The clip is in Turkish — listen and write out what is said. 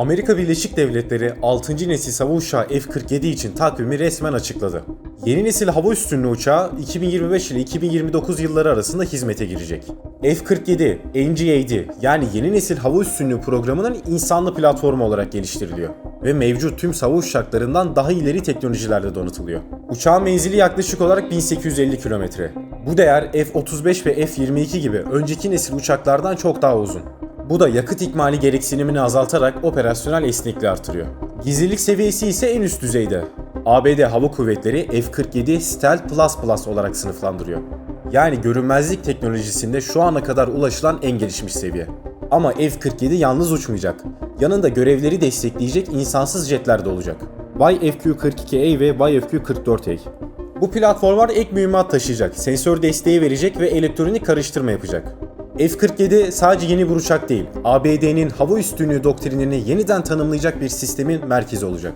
Amerika Birleşik Devletleri 6. nesil hava uçağı F-47 için takvimi resmen açıkladı. Yeni nesil hava üstünlüğü uçağı 2025 ile 2029 yılları arasında hizmete girecek. F-47, NG-8 yani yeni nesil hava üstünlüğü programının insanlı platformu olarak geliştiriliyor ve mevcut tüm hava uçaklarından daha ileri teknolojilerle donatılıyor. Uçağın menzili yaklaşık olarak 1850 kilometre. Bu değer F-35 ve F-22 gibi önceki nesil uçaklardan çok daha uzun. Bu da yakıt ikmali gereksinimini azaltarak operasyonel esnekliği artırıyor. Gizlilik seviyesi ise en üst düzeyde. ABD Hava Kuvvetleri F-47 Stealth Plus Plus olarak sınıflandırıyor. Yani görünmezlik teknolojisinde şu ana kadar ulaşılan en gelişmiş seviye. Ama F-47 yalnız uçmayacak. Yanında görevleri destekleyecek insansız jetler de olacak. YFQ-42A ve YFQ-44A. Bu platformlar ek mühimmat taşıyacak, sensör desteği verecek ve elektronik karıştırma yapacak. F-47 sadece yeni bir uçak değil, ABD'nin hava üstünlüğü doktrinini yeniden tanımlayacak bir sistemin merkezi olacak.